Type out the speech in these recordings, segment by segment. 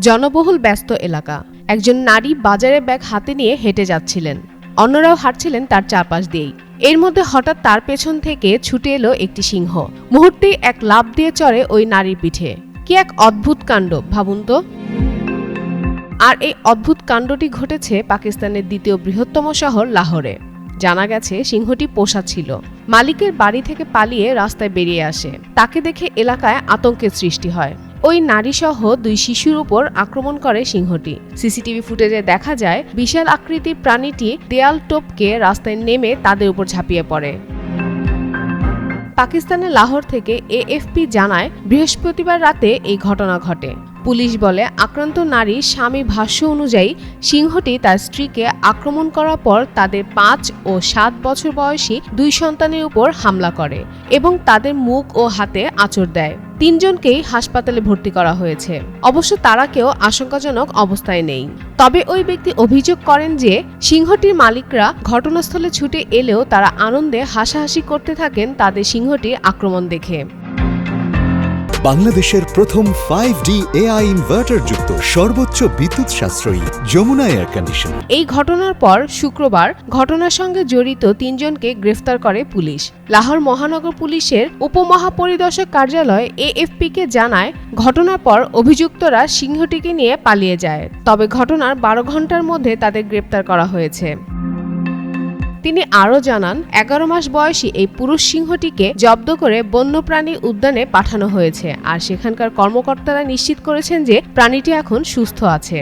জনবহুল ব্যস্ত এলাকা। একজন নারী বাজারে ব্যাগ হাতে নিয়ে হেঁটে যাচ্ছিলেন। অন্যরাও হাঁটছিলেন তার চারপাশ দিয়েই। এর মধ্যে হঠাৎ তার পেছন থেকে ছুটে এলো একটি সিংহ। মুহূর্তেই এক লাফ দিয়ে চড়ে ওই নারীর পিঠে। কি এক অদ্ভুত কাণ্ড, ভাবুন তো। আর এই অদ্ভুত কাণ্ডটি ঘটেছে পাকিস্তানের দ্বিতীয় বৃহত্তম শহর লাহোরে। জানা গেছে, সিংহটি পোষা ছিল। মালিকের বাড়ি থেকে পালিয়ে রাস্তায় বেরিয়ে আসে। তাকে দেখে এলাকায় আতঙ্কের সৃষ্টি হয়। ওই নারীসহ দুই শিশুর উপর আক্রমণ করে সিংহটি। সিসিটিভি ফুটেজে দেখা যায়, বিশাল আকৃতির প্রাণীটি দেয়াল টোপকে রাস্তায় নেমে তাদের উপর ঝাঁপিয়ে পড়ে। পাকিস্তানের লাহোর থেকে এএফপি জানায়, বৃহস্পতিবার রাতে এই ঘটনা ঘটে। পুলিশ বলে, আক্রান্ত নারীর স্বামী ভাষ্য অনুযায়ী সিংহটি তার স্ত্রীকে আক্রমণ করার পর তাদের পাঁচ ও সাত বছর বয়সী দুই সন্তানের উপর হামলা করে এবং তাদের মুখ ও হাতে আঁচড় দেয়। তিনজনকেই হাসপাতালে ভর্তি করা হয়েছে। অবশ্য তারা কেউ আশঙ্কাজনক অবস্থায় নেই। তবে ওই ব্যক্তি অভিযোগ করেন যে, সিংহটির মালিকরা ঘটনাস্থলে ছুটে এলেও তারা আনন্দে হাসাহাসি করতে থাকেন তাদের সিংহটির আক্রমণ দেখে। বাংলাদেশের প্রথম ফাইভ ডি এআই ইনভার্টার যুক্ত সর্বোচ্চ বিদ্যুৎ সাশ্রয়ী যমুনা এয়ার কন্ডিশনার এই ঘটনার পর শুক্রবার ঘটনার সঙ্গে জড়িত তিনজনকে গ্রেফতার করে পুলিশ। লাহোর মহানগর পুলিশের উপমহাপরিদর্শক কার্যালয় এএফপিকে জানায়, ঘটনার পর অভিযুক্তরা সিংহটিকে নিয়ে পালিয়ে যায়। তবে ঘটনার বারো ঘণ্টার মধ্যে তাদের গ্রেপ্তার করা হয়েছে। তিনি আরও জানান, এগারো মাস বয়সী এই পুরুষ সিংহটিকে জব্দ করে বন্যপ্রাণী উদ্যানে পাঠানো হয়েছে। আর সেখানকার কর্মকর্তারা নিশ্চিত করেছেন যে প্রাণীটি এখন সুস্থ আছে।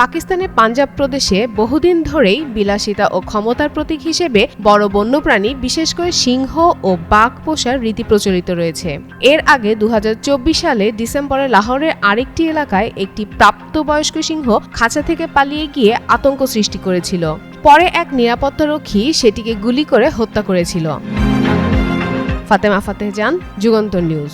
পাকিস্তানের পাঞ্জাব প্রদেশে বহুদিন ধরেই বিলাসিতা ও ক্ষমতার প্রতীক হিসেবে বড় বন্যপ্রাণী, বিশেষ করে সিংহ ও বাঘ পোষার রীতি প্রচলিত রয়েছে। এর আগে দু হাজার চব্বিশ সালে ডিসেম্বরে লাহোরের আরেকটি এলাকায় একটি প্রাপ্তবয়স্ক সিংহ খাঁচা থেকে পালিয়ে গিয়ে আতঙ্ক সৃষ্টি করেছিল। পরে এক নিরাপত্তারক্ষী সেটিকে গুলি করে হত্যা করেছিল। ফাতেমা ফাতেহ জান যুগান্তর নিউজ।